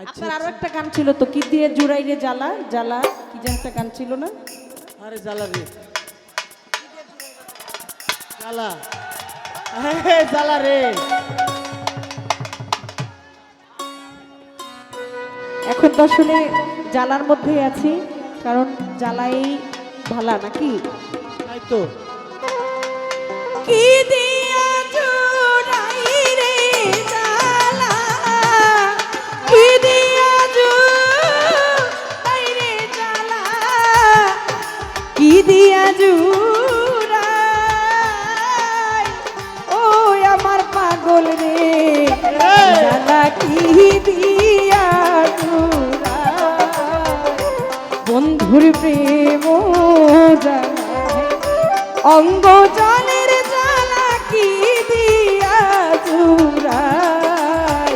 আপনার আরও একটা গান ছিল তো কি দিয়ে জুড়াই রে জ্বালা? জ্বালা কি যেন একটা গান ছিল না? আরে জ্বালা রে। জ্বালা। হে জ্বালা রে। এখন তো আসলে জ্বালার মধ্যেই আছি কারণ জ্বালাই ভালা নাকি? তাই তো। কি দিয়া জুড়াই ও আমার পাগল রে জ্বালা কি দিয়া বন্ধুর প্রেম অঙ্গ জলের জ্বালা কি দিয়া জুড়াই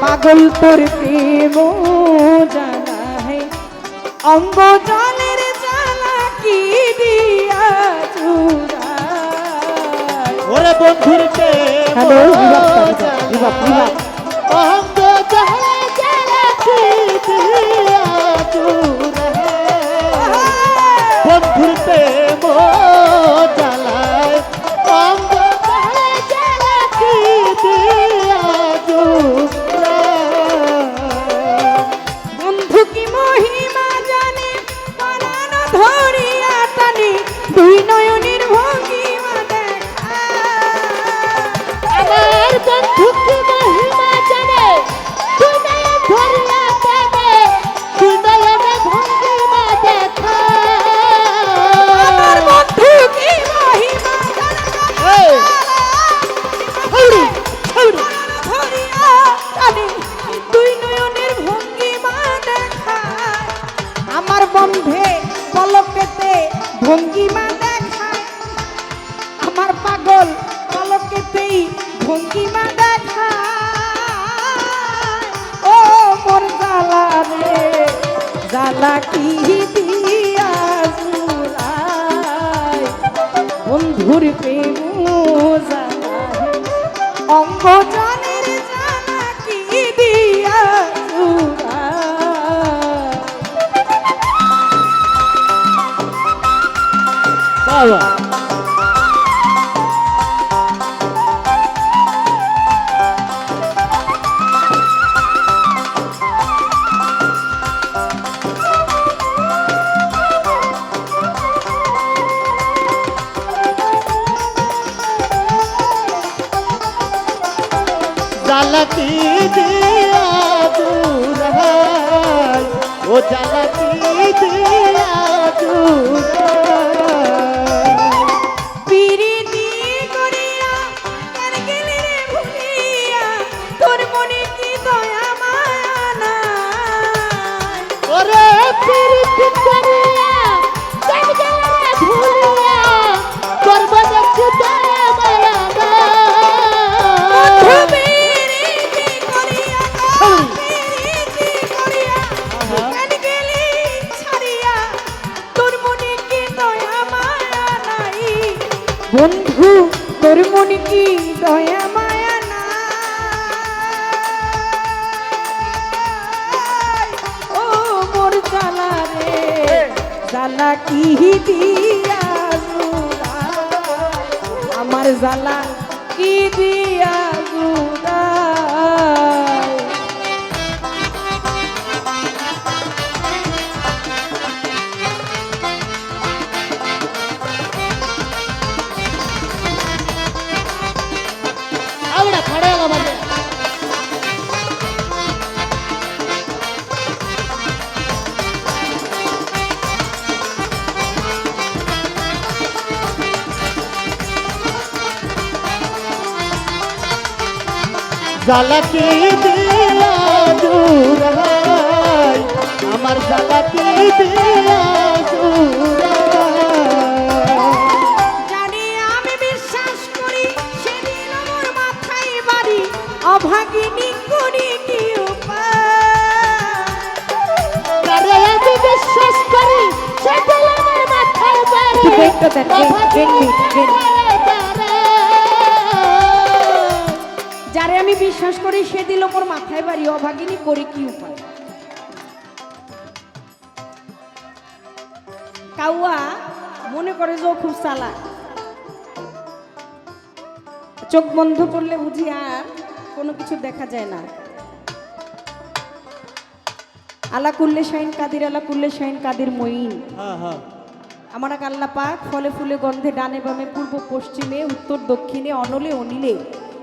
পাগল তোর প্রেম জানাই অঙ্গ জলের বন্ধুর প্রেম কি দিয়া বন্ধুর প্রেম অঙ্গ জনের জ্বালা কি দিয়া বাবা। ও জ্বালা দিয়া জ্বালা কি দিয়া? আমার জ্বালা কি দিয়া জুড়ায়? করি সেদিন আমার মাথায় বাড়ি অভাগিনী করি কি আমি বিশ্বাস করি সেটা আমার মাথায় বাড়ি আমি বিশ্বাস করি সে দিল ওর মাথায় বাড়ি অভাগিনী করে কি উপায়? কাউয়া মনে করে যে খুব চালা চোখ বন্ধ করলে বুঝি আর কোনো কিছু দেখা যায় না। আলা করলে শাহিন কাদির আলা করলে শাহিন কাদির মইন হ্যাঁ, হ্যাঁ। আমার এক আল্লাপাক ফলে ফুলে গন্ধে ডানে বামে পূর্ব পশ্চিমে উত্তর দক্ষিণে অনলে অনিলে।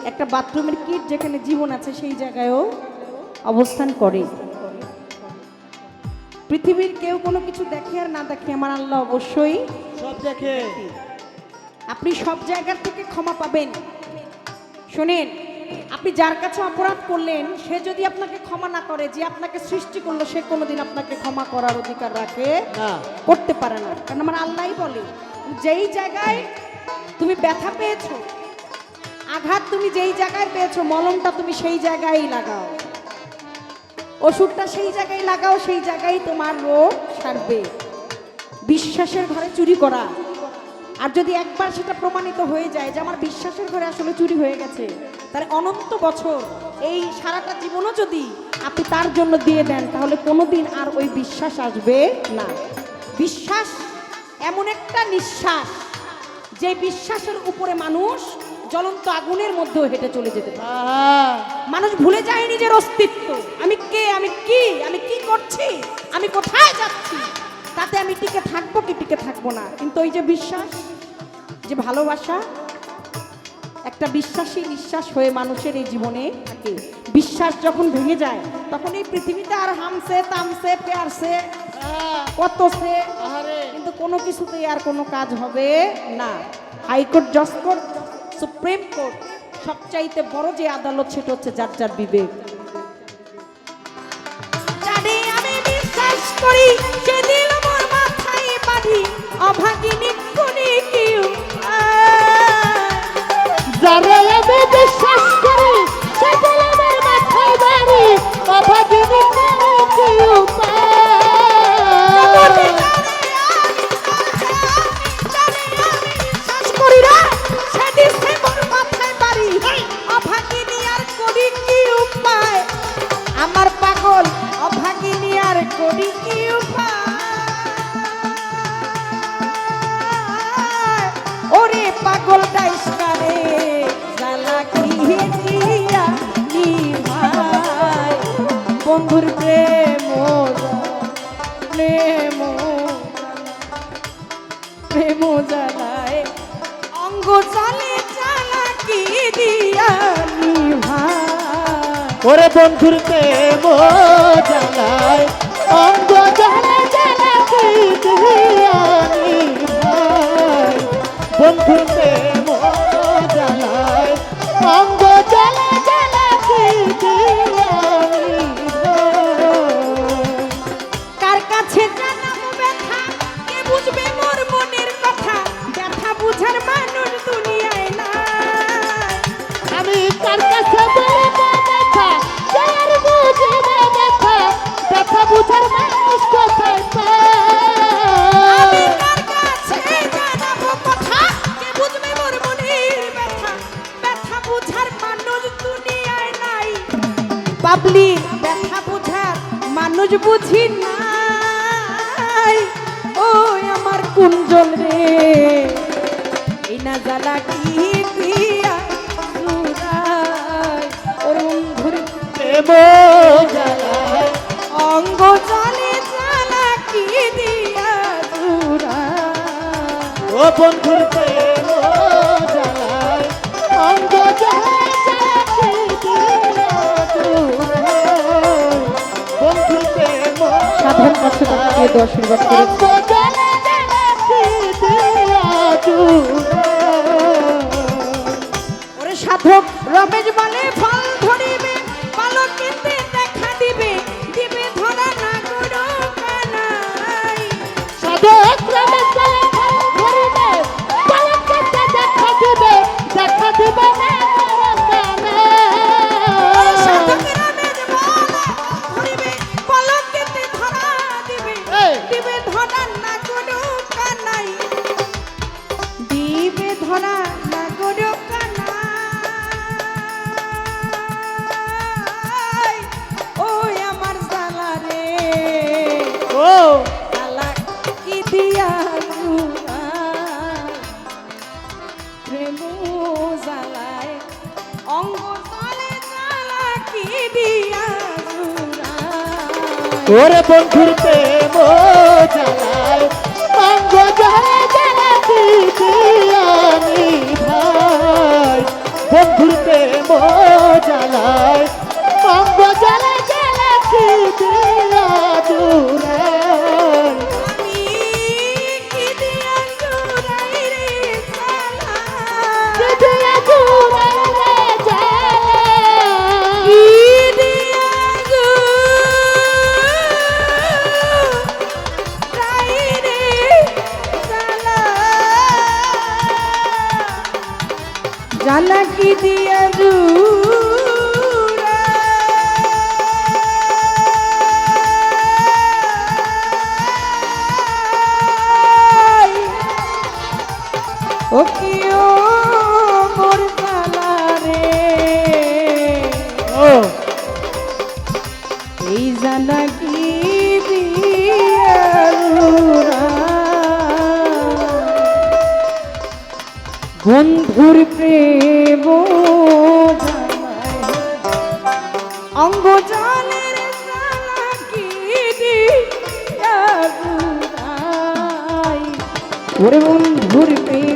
একটা বাথরুমের কিট যেখানে জীবন আছে সেই জায়গায়ও অবস্থান করে। পৃথিবীর কেউ কোনো কিছু দেখে আর না দেখে আমার আল্লাহ অবশ্যই সব দেখে। আপনি সব জায়গার থেকে ক্ষমা পাবেন। শোনেন আপনি যার কাছে অপরাধ করলেন সে যদি আপনাকে ক্ষমা না করে যে আপনাকে সৃষ্টি করল সে কোনোদিন আপনাকে ক্ষমা করার অধিকার রাখে করতে পারে না। কারণ আমার আল্লাহই বলে যেই জায়গায় তুমি ব্যথা পেয়েছ আঘাত তুমি যেই জায়গায় পেয়েছ, মলমটা তুমি সেই জায়গায় লাগাও। ওষুধটা সেই জায়গায় লাগাও, সেই জায়গায় তোমার রোগ সারবে। বিশ্বাসের ঘরে চুরি করা। আর যদি একবার সেটা প্রমাণিত হয়ে যায় যে আমার বিশ্বাসের ঘরে আসলে চুরি হয়ে গেছে, তাহলে অনন্ত বছর এই সারাটা জীবনও যদি আপনি তার জন্য দিয়ে দেন, তাহলে কোনোদিন আর ওই বিশ্বাস আসবে না। বিশ্বাস এমন একটা নিঃশ্বাস, যে বিশ্বাসের উপরে মানুষ জ্বলন্ত আগুনের মধ্যেও হেঁটে চলে যেতে পারে। মানুষ ভুলে যায় নিজের অস্তিত্ব। আমি কে? আমি কি? আমি কি করছি? আমি কোথায় যাচ্ছি? তাতে আমি টিকে থাকব কি টিকে থাকব না? কিন্তু ওই যে বিশ্বাস যে ভালোবাসা একটা বিশ্বাসী নিঃশ্বাস হয়ে মানুষের এই জীবনে থাকে। বিশ্বাস যখন ভেঙে যায় তখন এই পৃথিবীতে আর হামছে তামছে পেয়ারছে কত সে কিন্তু কোনো কিছুতেই আর কোনো কাজ হবে না। হাইকোর্ট জজ কোর্ট সুপ্রিম কোর্ট সবচাইতে বড় যে আদালত সেটা হচ্ছে যার যার বিবেক। জানি আমি বিশ্বাস করি সে দিল মোর মাথায় বাড়ি অভাগিনী কোনি কিউ যারে আমি বিশ্বাস বন্ধুর প্রেম প্রেম প্রেম জ্বালায়। অঙ্গ জলে জ্বালা কি দিয়া ওরে বন্ধুর প্রেম জ্বালায়, অঙ্গ জ্বালা জ্বালা কি দিয়ানি ভাই বন্ধুর বাবলি ব্যথা বুঝার মানুষ বুঝি ওই আমার কুঞ্জল রে। এই না জ্বালা কি অঙ্গ জলে জ্বালা কি দিয়া ও বন্ধুর সাধারণ পাঁচশো সাধক রমেশ বলে ওরে বন্ধুর প্রেম জানায় বন্ধুর প্রেম জানায় বন্ধুর প্রেম অঙ্গ জালের ওরে বন্ধুর প্রেম